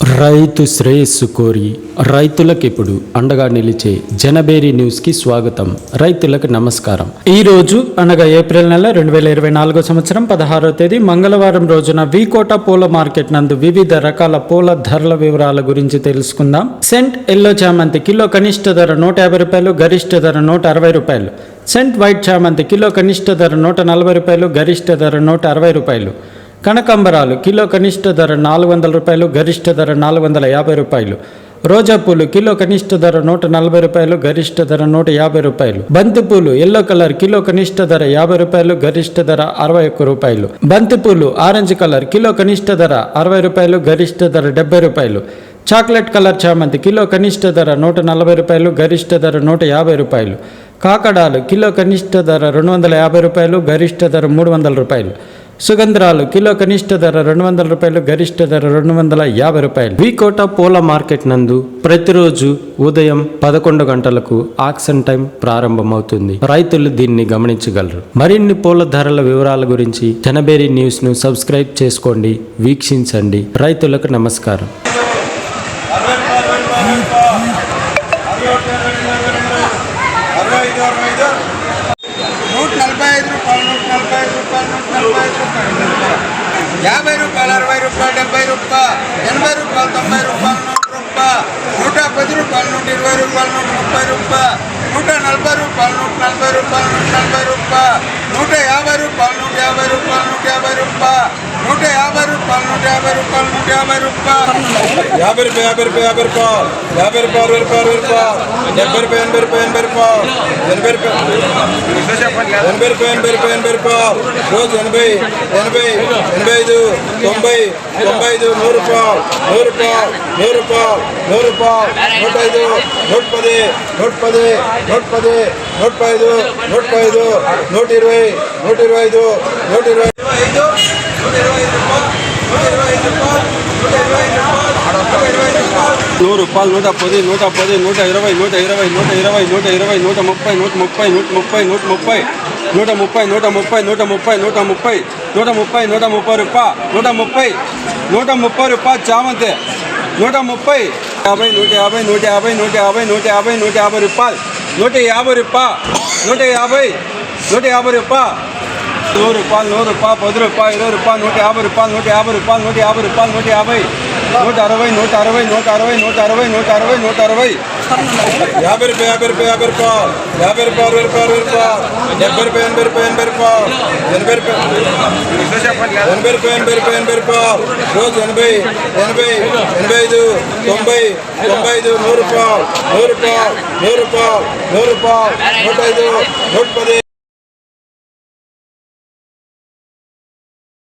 రైతు శ్రేయస్సు కోరి రైతులకు ఇప్పుడు అండగా నిలిచే జనబేరి న్యూస్కి స్వాగతం. రైతులకు నమస్కారం. ఈ రోజు అనగా ఏప్రిల్ నెల రెండు వేల ఇరవై నాలుగో సంవత్సరం పదహారో తేదీ మంగళవారం రోజున వీకోట పూల మార్కెట్ నందు వివిధ రకాల పూల ధరల వివరాల గురించి తెలుసుకుందాం. సెంట్ ఎల్లో చామంతి కిలో కనిష్ట ధర నూట యాభై రూపాయలు గరిష్ట ధర నూట అరవై రూపాయలు. సెంట్ వైట్ చామంతి కిలో కనిష్ట ధర నూట నలభై రూపాయలు గరిష్ట ధర నూట అరవై రూపాయలు. కనకాంబరాలు కిలో కనిష్ట ధర నాలుగు వందల రూపాయలు గరిష్ట ధర నాలుగు వందల యాభై రూపాయలు. రోజా పూలు కిలో కనిష్ట ధర నూట నలభై రూపాయలు గరిష్ట ధర నూట యాభై రూపాయలు. బంతి పూలు ఎల్లో కలర్ కిలో కనిష్ట ధర యాభై రూపాయలు గరిష్ట ధర అరవై ఒక్క రూపాయలు. బంతి పూలు ఆరెంజ్ కలర్ కిలో కనిష్ట ధర అరవై రూపాయలు గరిష్ట ధర డెబ్బై రూపాయలు. చాక్లెట్ కలర్ చామంతి కిలో కనిష్ట ధర నూట నలభై రూపాయలు గరిష్ట ధర నూట యాభై రూపాయలు. కాకడాలు కిలో కనిష్ట ధర రెండు వందల యాభై రూపాయలు గరిష్ట ధర మూడు వందల రూపాయలు. సుగంధరాలు కిలో కనిష్ట ధర రెండు వందల రూపాయలు గరిష్ట ధర రెండు వందల యాభై రూపాయలు. వీకోట పూల మార్కెట్ నందు ప్రతిరోజు ఉదయం పదకొండు గంటలకు ఆక్షన్ టైం ప్రారంభమవుతుంది. రైతులు దీన్ని గమనించగలరు. మరిన్ని పూల ధరల వివరాల గురించి జనబేరి న్యూస్ను సబ్స్క్రైబ్ చేసుకోండి వీక్షించండి. రైతులకు నమస్కారం అరవై ఐదు అరవై ఐదు నూట నలభై ఐదు రూపాయలు నూట నలభై ఐదు రూపాయలు నూట నలభై ఐదు రూపాయలు యాభై రూపాయలు అరవై రూపాయలు డెబ్బై రూపాయలు ఎనభై రూపాయలు తొంభై రూపాయలు నూట రూపాయలు నూట పది రూపాయలు నూట ఇరవై రూపాయలు నూట ముప్పై రూపాయలు నూట నలభై రూపాయలు నూట నలభై రూపాయలు నూట నలభై రూపాయలు నూట యాభై రూపాయలు నూట యాభై రూపాయలు నూట యాభై రూపాయలు నూట యాభై రూపాయలు నూట యాభై రూపాయలు నూట యాభై రూపాయలు యాభై రూపాయలు యాభై రూపాయలు యాభై రూపాయలు యాభై రూపాయలు అరవై రూపాయలు అరవై రూపాయలు డెబ్బై రూపాయలు ఎనభై రూపాయలు ఎనభై రూపాయలు ఎనభై రూపాయలు ఎనభై రూపాయలు ఎనభై రూపాయలు ఎనభై రూపాయలు రోజు ఎనభై ఎనభై ఎనభై ఐదు తొంభై తొంభై ఐదు నూరు రూపాయలు నూరు రూపాయలు నూరు రూపాయలు నూరు రూపాయలు నూట ఐదు నూట పది నూట పది నూట పది నూట ఐదు నూట ఐదు నూట ఇరవై నూట ఇరవై ఐదు నూట ఇరవై నూరు రూపాయలు నూట పది నూట పది నూట ఇరవై నూట ఇరవై నూట ఇరవై నూట ఇరవై నూట ముప్పై నూట ముప్పై నూట ముప్పై నూట ముప్పై నూట ముప్పై నూట ముప్పై నూట ముప్పై నూట ముప్పై నూట ముప్పై నూట ముప్పై రూపాయ నూట ముప్పై నూట ముప్పై రూపాయ చామంతి నూట ముప్పై యాభై నూట యాభై నూట యాభై నూట యాభై నూట యాభై నూట యాభై రూపాయలు నూట యాభై రూపాయ నూట యాభై నూట యాభై రూపాయ నూరు రూపాయలు నూరు రూపాయలు పది రూపాయలు ఇరవై రూపాయలు నూట యాభై రూపాయలు నూట యాభై రూపాయలు నూట యాభై రూపాయలు నూట యాభై నూట అరవై నూట అరవై నూట అరవై నూట అరవై నూట అరవై నూట అరవై యాభై రూపాయలు యాభై రూపాయలు యాభై రూపాయలు. యాభై రూపాయలు అరవై రూపాయలు అరవై రూపాయలు. డెబ్బై రూపాయలు ఎనభై రూపాయలు ఎనభై రూపాయలు. ఎనభై రూపాయలు. ఎనభై రూపాయలు ఎనభై రూపాయలు ఎనభై రూపాయలు. రోజు ఎనభై ఎనభై ఎనభై ఐదు తొంభై తొంభై ఐదు నూరు రూపాయలు నూరు రూపాయలు నూరు రూపాయలు నూరు రూపాయలు నూట ఐదు నూట పది